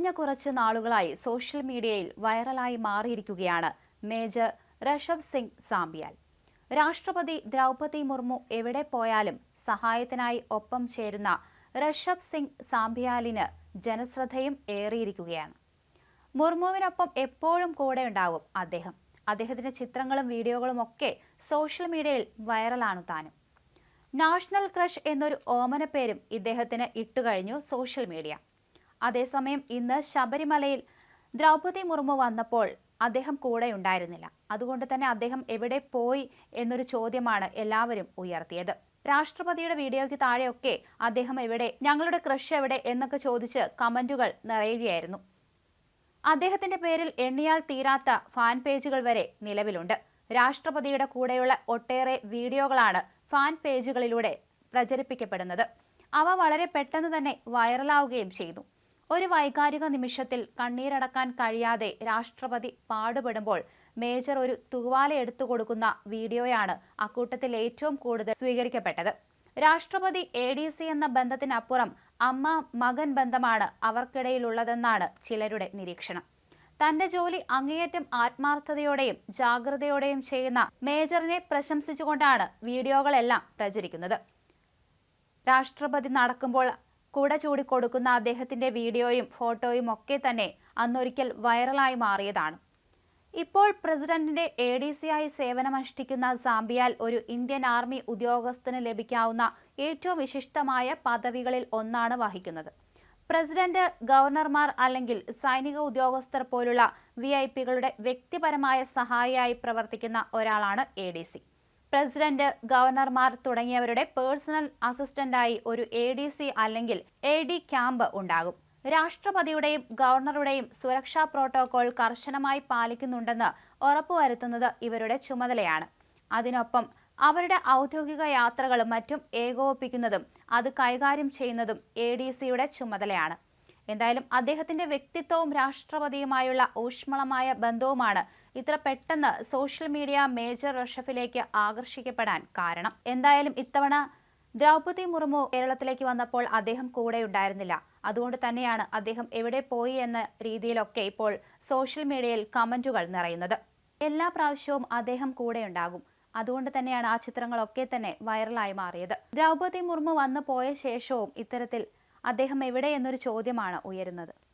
കഴിഞ്ഞ കുറച്ച് നാളുകളായി സോഷ്യൽ മീഡിയയിൽ വൈറലായി മാറിയിരിക്കുകയാണ് മേജർ ഋഷഭ് സിംഗ് സാമ്പിയാൽ രാഷ്ട്രപതി ദ്രൗപതി മുർമു എവിടെ പോയാലും സഹായത്തിനായി ഒപ്പം ചേരുന്ന ഋഷഭ് സിംഗ് സാമ്പിയാലിന് ജനശ്രദ്ധയും ഏറിയിരിക്കുകയാണ്. മുർമുവിനൊപ്പം എപ്പോഴും കൂടെ ഉണ്ടാവും അദ്ദേഹം. അദ്ദേഹത്തിന്റെ ചിത്രങ്ങളും വീഡിയോകളും ഒക്കെ സോഷ്യൽ മീഡിയയിൽ വൈറലാണ് താനും. നാഷണൽ ക്രഷ് എന്നൊരു ഓമന പേരും ഇദ്ദേഹത്തിന് ഇട്ടുകഴിഞ്ഞു സോഷ്യൽ മീഡിയ. അതേസമയം ഇന്ന് ശബരിമലയിൽ ദ്രൗപതി മുർമു വന്നപ്പോൾ അദ്ദേഹം കൂടെ ഉണ്ടായിരുന്നില്ല. അതുകൊണ്ട് തന്നെ അദ്ദേഹം എവിടെ പോയി എന്നൊരു ചോദ്യമാണ് എല്ലാവരും ഉയർത്തിയത്. രാഷ്ട്രപതിയുടെ വീഡിയോയ്ക്ക് താഴെയൊക്കെ അദ്ദേഹം എവിടെ ഞങ്ങളുടെ ക്രഷ് എവിടെ എന്നൊക്കെ ചോദിച്ച് കമന്റുകൾ നിറയുകയായിരുന്നു. അദ്ദേഹത്തിന്റെ പേരിൽ എണ്ണിയാൽ തീരാത്ത ഫാൻ പേജുകൾ വരെ നിലവിലുണ്ട്. രാഷ്ട്രപതിയുടെ കൂടെയുള്ള ഒട്ടേറെ വീഡിയോകളാണ് ഫാൻ പേജുകളിലൂടെ പ്രചരിപ്പിക്കപ്പെടുന്നത്. അവ വളരെ പെട്ടെന്ന് തന്നെ വൈറലാവുകയും ചെയ്തു. ഒരു വൈകാരിക നിമിഷത്തിൽ കണ്ണീരടക്കാൻ കഴിയാതെ രാഷ്ട്രപതി പാടുപെടുമ്പോൾ മേജർ ഒരു തൂവാല എടുത്തു കൊടുക്കുന്ന വീഡിയോയാണ് അക്കൂട്ടത്തിൽ ഏറ്റവും കൂടുതൽ സ്വീകരിക്കപ്പെട്ടത്. രാഷ്ട്രപതി എ ഡി സി എന്ന ബന്ധത്തിനപ്പുറം അമ്മ മകൻ ബന്ധമാണ് അവർക്കിടയിലുള്ളതെന്നാണ് ചിലരുടെ നിരീക്ഷണം. തന്റെ ജോലി അങ്ങേയറ്റം ആത്മാർത്ഥതയോടെയും ജാഗ്രതയോടെയും ചെയ്യുന്ന മേജറിനെ പ്രശംസിച്ചുകൊണ്ടാണ് വീഡിയോകളെല്ലാം പ്രചരിക്കുന്നത്. രാഷ്ട്രപതി നടക്കുമ്പോൾ കുട ചൂടി കൊടുക്കുന്ന അദ്ദേഹത്തിന്റെ വീഡിയോയും ഫോട്ടോയും ഒക്കെ തന്നെ അന്നൊരിക്കൽ വൈറലായി മാറിയതാണ്. ഇപ്പോൾ പ്രസിഡന്റിന്റെ എ ഡി സി ആയി സേവനമനുഷ്ഠിക്കുന്ന സാംബിയാൽ ഒരു ഇന്ത്യൻ ആർമി ഉദ്യോഗസ്ഥന് ലഭിക്കാവുന്ന ഏറ്റവും വിശിഷ്ടമായ പദവികളിൽ ഒന്നാണ് വഹിക്കുന്നത്. പ്രസിഡന്റ് ഗവർണർമാർ അല്ലെങ്കിൽ സൈനിക ഉദ്യോഗസ്ഥർ പോലുള്ള വി ഐ പികളുടെ വ്യക്തിപരമായ സഹായിയായി പ്രവർത്തിക്കുന്ന ഒരാളാണ് എ ഡി സി പ്രസിഡന്റ് ഗവർണർമാർ തുടങ്ങിയവരുടെ പേഴ്സണൽ അസിസ്റ്റന്റായി ഒരു എ ഡി സി അല്ലെങ്കിൽ എ ഡി ക്യാമ്പ് ഉണ്ടാകും. രാഷ്ട്രപതിയുടെയും ഗവർണറുടെയും സുരക്ഷാ പ്രോട്ടോകോൾ കർശനമായി പാലിക്കുന്നുണ്ടെന്ന് ഉറപ്പുവരുത്തുന്നത് ഇവരുടെ ചുമതലയാണ്. അതിനൊപ്പം അവരുടെ ഔദ്യോഗിക യാത്രകളും മറ്റും ഏകോപിപ്പിക്കുന്നതും അത് കൈകാര്യം ചെയ്യുന്നതും എ ഡി സിയുടെ ചുമതലയാണ്. എന്തായാലും അദ്ദേഹത്തിന്റെ വ്യക്തിത്വവും രാഷ്ട്രപതിയുമായുള്ള ഊഷ്മളമായ ബന്ധവുമാണ് ഇത്ര പെട്ടെന്ന് സോഷ്യൽ മീഡിയ മേജർ റഷഫിലേക്ക് ആകർഷിക്കപ്പെടാൻ കാരണം. എന്തായാലും ഇത്തവണ ദ്രൗപതി മുർമു കേരളത്തിലേക്ക് വന്നപ്പോൾ അദ്ദേഹം കൂടെ ഉണ്ടായിരുന്നില്ല. അതുകൊണ്ട് തന്നെയാണ് അദ്ദേഹം എവിടെ പോയി എന്ന രീതിയിലൊക്കെ ഇപ്പോൾ സോഷ്യൽ മീഡിയയിൽ കമന്റുകൾ നിറയുന്നത്. എല്ലാ പ്രാവശ്യവും അദ്ദേഹം കൂടെ ഉണ്ടാകും. അതുകൊണ്ട് തന്നെയാണ് ആ ചിത്രങ്ങളൊക്കെ തന്നെ വൈറലായി മാറിയത്. ദ്രൗപതി മുർമു വന്നു പോയ ശേഷവും ഇത്തരത്തിൽ അദ്ദേഹം എവിടെ എന്നൊരു ചോദ്യമാണ് ഉയരുന്നത്.